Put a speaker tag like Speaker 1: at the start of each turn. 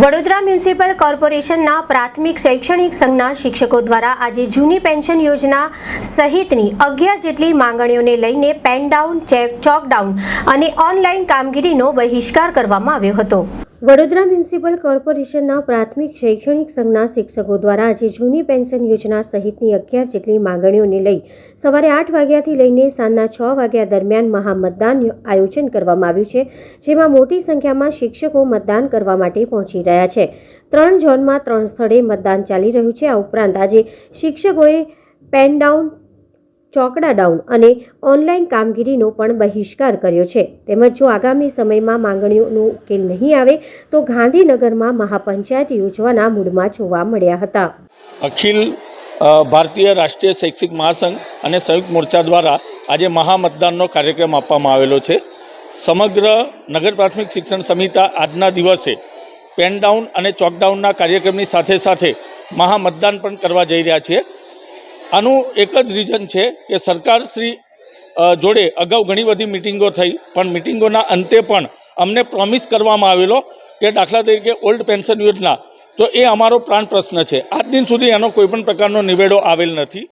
Speaker 1: Vadodara municipal કોર્પોરેશનના પ્રાથમિક શૈક્ષણિક સંઘના શિક્ષકો દ્વારા આજે જૂની પેન્શન યોજના સહિતની અગિયાર જેટલી માંગણીઓને લઈને પેન ડાઉન, ચેક ચોકડાઉન અને ઓનલાઈન કામગીરીનો બહિષ્કાર કરવામાં આવ્યો હતો. વડોદરા મ્યુનિસિપલ કોર્પોરેશનના પ્રાથમિક શૈક્ષણિક સંઘના શિક્ષકો દ્વારા આજે જૂની પેન્શન યોજના સહિતની અગિયાર જેટલી માંગણીઓને લઈ સવારે આઠ વાગ્યાથી લઈને સાંજના છ વાગ્યા દરમિયાન મહામતદાન આયોજન કરવામાં આવ્યું છે, જેમાં મોટી સંખ્યામાં શિક્ષકો મતદાન કરવા માટે પહોંચી રહ્યા છે. ત્રણ ઝોનમાં ત્રણ સ્થળે મતદાન ચાલી રહ્યું છે. આ ઉપરાંત આજે શિક્ષકોએ પેન ડાઉન ચોકડા ડાઉન અને ઓનલાઈન કામગીરીનો પણ બહિષ્કાર કર્યો છે. તેમજ જો આગામી સમયમાં માંગણીઓનો ઉકેલ નહીં આવે, તો ગાંધીનગરમાં મહાપંચાયત યોજવાના મૂડમાં જોવા મળ્યા હતા.
Speaker 2: અખિલ ભારતીય રાષ્ટ્રીય શૈક્ષિક મહાસંઘ અને સંયુક્ત મોરચા દ્વારા આજે મહામતદાનનો કાર્યક્રમ આપવામાં આવેલો છે. સમગ્ર નગર પ્રાથમિક શિક્ષણ સમિતિ આજના દિવસે પેન ડાઉન અને ચોકડાઉનના કાર્યક્રમની સાથે સાથે મહામતદાન પણ કરવા જઈ રહ્યા છીએ. આનું એક જ રીઝન છે કે સરકાર શ્રી જોડે અગાઉ ઘણી બધી મિટિંગો થઈ, પણ મિટિંગોના અંતે પણ અમને પ્રોમિસ કરવામાં આવેલો કે દાખલા તરીકે ઓલ્ડ પેન્શન યોજના, તો એ અમારો પ્રાણ પ્રશ્ન છે. આજ દિન સુધી એનો કોઈ પણ પ્રકારનો નિવેડો આવેલ નથી.